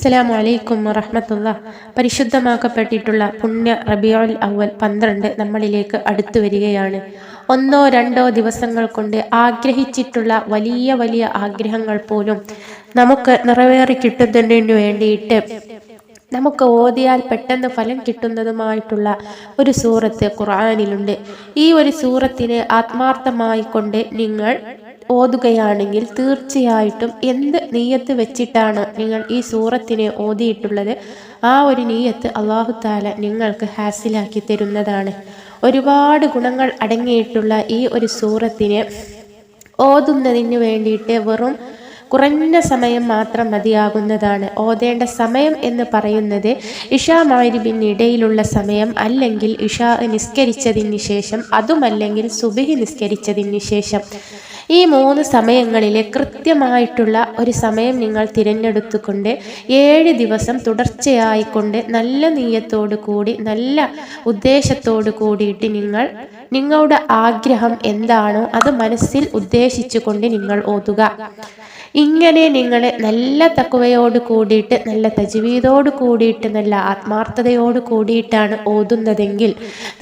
അസ്സലാമു അലൈക്കും വറഹമത്തുള്ള. പരിശുദ്ധമാക്കപ്പെട്ടിട്ടുള്ള പുണ്യ റബിയോൽ അവൽ പന്ത്രണ്ട് നമ്മളിലേക്ക് അടുത്തു വരികയാണ്. ഒന്നോ രണ്ടോ ദിവസങ്ങൾ കൊണ്ട് ആഗ്രഹിച്ചിട്ടുള്ള വലിയ വലിയ ആഗ്രഹങ്ങൾ പോലും നമുക്ക് നിറവേറി കിട്ടുന്നതിനു വേണ്ടിയിട്ട് നമുക്ക് ഓതിയാൽ പെട്ടെന്ന് ഫലം കിട്ടുന്നതുമായിട്ടുള്ള ഒരു സൂറത്ത് ഖുർആാനിലുണ്ട്. ഈ ഒരു സൂറത്തിനെ ആത്മാർത്ഥമായി കൊണ്ട് നിങ്ങൾ ഓതുകയാണെങ്കിൽ തീർച്ചയായിട്ടും എന്ത് നീയത്ത് വെച്ചിട്ടാണ് നിങ്ങൾ ഈ സൂറത്തിനെ ഓതിയിട്ടുള്ളത്? ആ ഒരു നീയത്ത് അള്ളാഹു താല നിങ്ങൾക്ക് ഹാസിലാക്കി തരുന്നതാണ്. ഒരുപാട് ഗുണങ്ങൾ അടങ്ങിയിട്ടുള്ള ഈ ഒരു സൂറത്തിനെ ഓതുന്നതിന് വേണ്ടിയിട്ട് വെറും കുറഞ്ഞ സമയം മാത്രം മതിയാകുന്നതാണ്. ഓതേണ്ട സമയം എന്ന് പറയുന്നത് ഇഷാ മാരിബിനിടയിലുള്ള സമയം അല്ലെങ്കിൽ ഇഷാ നിസ്കരിച്ചതിന് ശേഷം അതുമല്ലെങ്കിൽ സുബിഹി നിസ്കരിച്ചതിന് ശേഷം. ഈ മൂന്ന് സമയങ്ങളിലെ കൃത്യമായിട്ടുള്ള ഒരു സമയം നിങ്ങൾ തിരഞ്ഞെടുത്തുകൊണ്ട് ഏഴ് ദിവസം തുടർച്ചയായിക്കൊണ്ട് നല്ല നീയത്തോടു കൂടി നല്ല ഉദ്ദേശത്തോടു കൂടിയിട്ട് നിങ്ങൾ നിങ്ങളുടെ ആഗ്രഹം എന്താണോ അത് മനസ്സിൽ ഉദ്ദേശിച്ചുകൊണ്ട് നിങ്ങൾ ഓതുക. ഇങ്ങനെ നിങ്ങൾ നല്ല തക്കുവയോട് കൂടിയിട്ട് നല്ല തജുവീതോട് കൂടിയിട്ട് നല്ല ആത്മാർത്ഥതയോട് കൂടിയിട്ടാണ് ഓതുന്നതെങ്കിൽ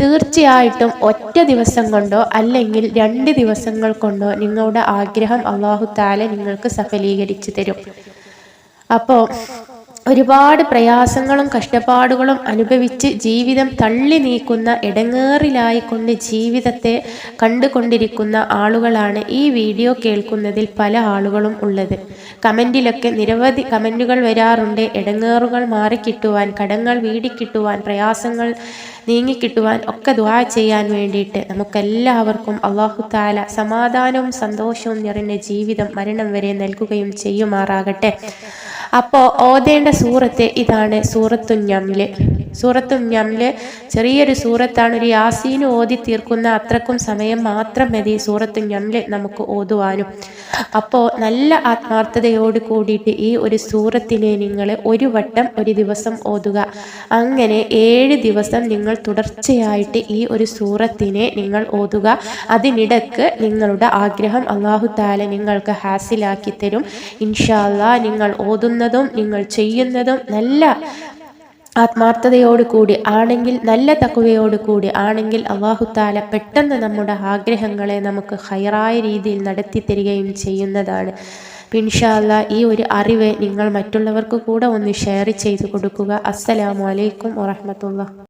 തീർച്ചയായിട്ടും ഒറ്റ ദിവസം കൊണ്ടോ അല്ലെങ്കിൽ രണ്ട് ദിവസങ്ങൾ കൊണ്ടോ നിങ്ങളുടെ ആഗ്രഹം അള്ളാഹു താല നിങ്ങൾക്ക് സഫലീകരിച്ചു തരും. അപ്പോൾ ഒരുപാട് പ്രയാസങ്ങളും കഷ്ടപ്പാടുകളും അനുഭവിച്ച് ജീവിതം തള്ളി നീക്കുന്ന ഇടങ്ങേറിലായിക്കൊണ്ട് ജീവിതത്തെ കണ്ടുകൊണ്ടിരിക്കുന്ന ആളുകളാണ് ഈ വീഡിയോ കേൾക്കുന്നതിൽ പല ആളുകളും ഉള്ളത്. കമന്റിലൊക്കെ നിരവധി കമന്റുകൾ വരാറുണ്ട്. ഇടങ്ങേറുകൾ മാറിക്കിട്ടുവാൻ കടങ്ങൾ വീടിക്കിട്ടുവാൻ പ്രയാസങ്ങൾ നീങ്ങിക്കിട്ടുവാൻ ഒക്കെ ദ്വാ ചെയ്യാൻ വേണ്ടിയിട്ട് നമുക്കെല്ലാവർക്കും അള്ളാഹു താല സമാധാനവും സന്തോഷവും നിറഞ്ഞ ജീവിതം മരണം വരെ നൽകുകയും ചെയ്യുമാറാകട്ടെ. അപ്പോൾ ഓതേണ്ട സൂറത്ത് ഇതാണ് സൂറത്തു ഞംൽ സൂറത്തു ഞംൽ ചെറിയൊരു സൂറത്താണ്. ഒരു യാസീന് ഓതി തീർക്കുന്ന അത്രക്കും സമയം മാത്രം മതി സൂറത്തു ഞംൽ നമുക്ക് ഓതുവാനും. അപ്പോൾ നല്ല ആത്മാർത്ഥതയോട് കൂടിയിട്ട് ഈ ഒരു സൂറത്തിനെ നിങ്ങൾ ഒരു വട്ടം ഒരു ദിവസം ഓതുക. അങ്ങനെ ഏഴ് ദിവസം നിങ്ങൾ തുടർച്ചയായിട്ട് ഈ ഒരു സൂറത്തിനെ നിങ്ങൾ ഓതുക. അതിനിടക്ക് നിങ്ങളുടെ ആഗ്രഹം അള്ളാഹു താല നിങ്ങൾക്ക് ഹാസിലാക്കി തരും. ഇൻഷാല്ല നിങ്ങൾ ഓതുന്നതും നിങ്ങൾ ചെയ്യുന്നതും നല്ല ആത്മാർത്ഥതയോട് കൂടി ആണെങ്കിൽ നല്ല തക്കുവയോടുകൂടി ആണെങ്കിൽ അള്ളാഹുത്താല പെട്ടെന്ന് നമ്മുടെ ആഗ്രഹങ്ങളെ നമുക്ക് ഹൈറായ രീതിയിൽ നടത്തി തരികയും ചെയ്യുന്നതാണ്. പിൻഷാല്ല ഈ ഒരു അറിവ് നിങ്ങൾ മറ്റുള്ളവർക്ക് കൂടെ ഒന്ന് ഷെയർ ചെയ്തു കൊടുക്കുക. അസ്സലാമലൈക്കും വറഹമത്തുള്ള